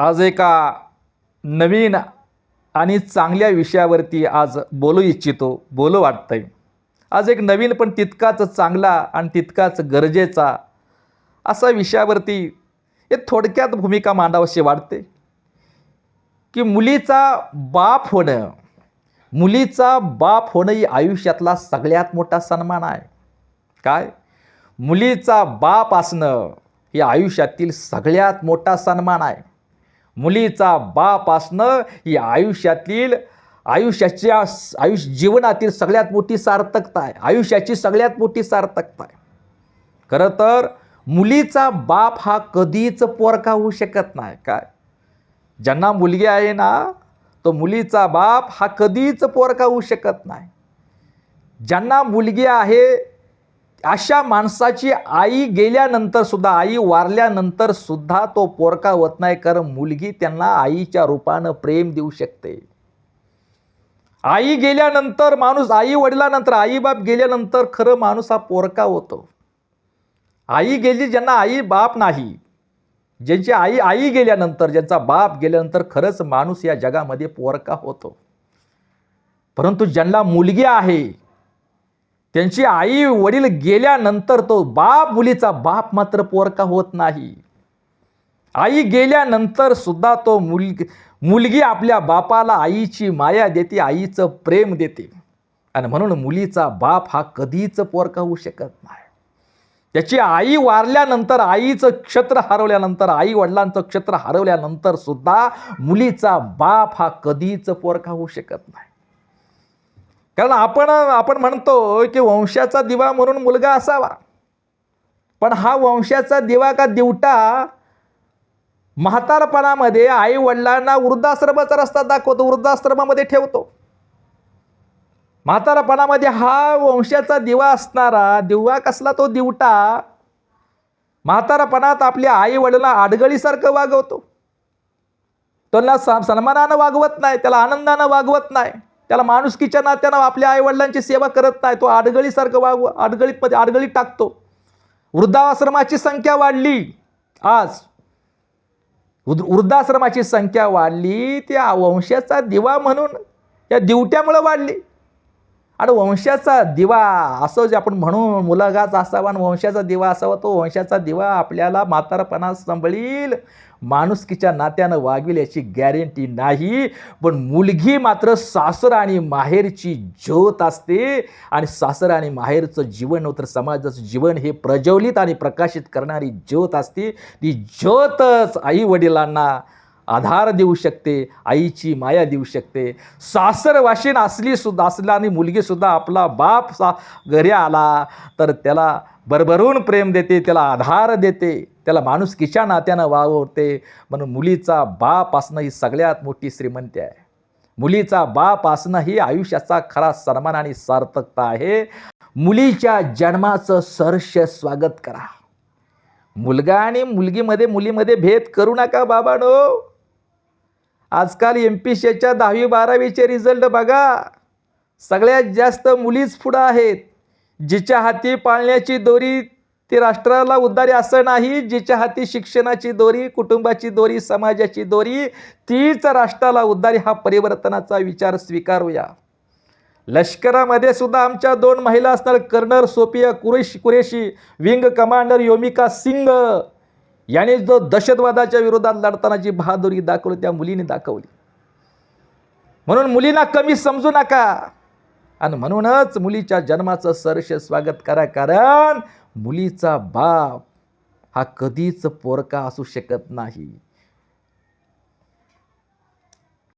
आज एका नवीन आणि चांगल्या विषयावरती आज बोलू इच्छितो बोलू वाटतंय. आज एक नवीन पण तितकाच चांगला आणि तितकाच गरजेचा असा विषयावरती हे थोडक्यात भूमिका मांडावीशी वाटते की मुलीचा बाप होणं मुलीचा बाप होणं ही आयुष्यातला सगळ्यात मोठा सन्मान आहे. काय? मुलीचा बाप असणं हे आयुष्यातील सगळ्यात मोठा सन्मान आहे. मुलीचा बाप असणं ही आयुष्यातील आयुष्याच्या आयुष्य जीवनातील सगळ्यात मोठी सार्थकता आहे. आयुष्याची सगळ्यात मोठी सार्थकता आहे. खरं तर मुलीचा बाप हा कधीच पोरका होऊ शकत नाही. काय? ज्यांना मुलगी आहे ना तो मुलीचा बाप हा कधीच पोरका होऊ शकत नाही. ज्यांना मुलगी आहे अशा माणसाची आई गेल्यानंतर सुद्धा आई वारल्यानंतर सुद्धा तो पोरका होत नाही कारण मुलगी त्यांना आईच्या रूपानं प्रेम देऊ शकते. आई गेल्यानंतर माणूस आई वडिलानंतर आई बाप गेल्यानंतर खरं माणूस हा पोरका होतो. आई गेली ज्यांना आई बाप नाही ज्यांची आई आई गेल्यानंतर ज्यांचा बाप गेल्यानंतर खरंच माणूस या जगामध्ये पोरका होतो. परंतु ज्यांना मुलगी आहे त्यांची आई वडील गेल्यानंतर तो बाप मुलीचा बाप मात्र पोरका होत नाही. आई गेल्यानंतर सुद्धा तो मुलगी मुलगी आपल्या बापाला आईची माया देते आईचं प्रेम देते. आणि म्हणून मुलीचा बाप हा कधीच पोरका होऊ शकत नाही. त्याची आई वारल्यानंतर आईचं क्षेत्र हरवल्यानंतर आई वडिलांचं क्षेत्र हरवल्यानंतर सुद्धा मुलीचा बाप हा कधीच पोरका होऊ शकत नाही. कारण आपण आपण म्हणतो की वंशाचा दिवा म्हणून मुलगा असावा. पण हा वंशाचा दिवा का दिवटा म्हातारपणामध्ये आई वडिलांना वृद्धाश्रमाचा रस्ता दाखवतो वृद्धाश्रमामध्ये ठेवतो. म्हातारपणामध्ये हा वंशाचा दिवा असणारा दिवा कसला तो दिवटा म्हातारपणात आपल्या आई वडिलांना आडगळीसारखं वागवतो. त्यांना स- सन्मानानं वागवत नाही त्याला आनंदानं वागवत नाही. त्याला माणुसकीच्या नात्यानं आपल्या आईवडिलांची सेवा करत नाही. तो आडगळीसारखं वाग अडगळीतमध्ये आडगळीत टाकतो. वृद्धाश्रमाची संख्या वाढली. आज वृद्ध- वृद्धाश्रमाची संख्या वाढली. त्या वंशाचा दिवा म्हणून या दिवट्यामुळं वाढली. आणि वंशाचा दिवा असं जे आपण म्हणू मुलगाच असावा आणि वंशाचा दिवा असावा तो वंशाचा दिवा आपल्याला म्हातारपणा संभळील. माणुसकीच्या नात्यानं वागविल याची गॅरंटी नाही. पण मुलगी मात्र सासर आणि माहेरची ज्योत असते. आणि सासर आणि माहेरचं जीवन तर समाजाचं जीवन हे प्रज्वलित आणि प्रकाशित करणारी ज्योत असते. ती ज्योतच आई वडिलांना आधार देऊ शकते आईची माया देऊ शकते. सासर वाशीन असली सुद्धा असला आणि मुलगीसुद्धा आपला बाप सा घरी आला तर त्याला भरभरून प्रेम देते त्याला आधार देते त्याला माणुसकीच्या नात्यानं वावरते. म्हणून मुलीचा बाप असणं ही सगळ्यात मोठी श्रीमंती आहे. मुलीचा बाप असणं ही आयुष्याचा खरा सन्मान आणि सार्थकता आहे. मुलीच्या जन्माचं सहर्ष स्वागत करा. मुलगा आणि मुलगीमध्ये मुलीमध्ये भेद करू नका बाबानो. आजकाल एम पी सीच्या दहावी बारावीचे रिझल्ट बघा. सगळ्यात जास्त मुलीच पुढं आहेत. जिच्या हाती पाळण्याची दोरी ती राष्ट्राला उद्धारी असं नाही. जिच्या हाती शिक्षणाची दोरी कुटुंबाची दोरी समाजाची दोरी तीच राष्ट्राला उद्धारी हा परिवर्तनाचा विचार स्वीकारूया. लष्करामध्ये सुद्धा आमच्या दोन महिला असणार कर्नर सोपिया कुरेश कुरेशी विंग कमांडर योमिका सिंग याने जो दहशतवादाच्या विरोधात लढताना जी बहादुरी दाखवली त्या मुलीने दाखवली. म्हणून मुलींना कमी समजू नका. आणि म्हणूनच मुलीच्या जन्माचं सरस स्वागत करा कारण मुलीचा बाप हा कधीच पोरका असू शकत नाही.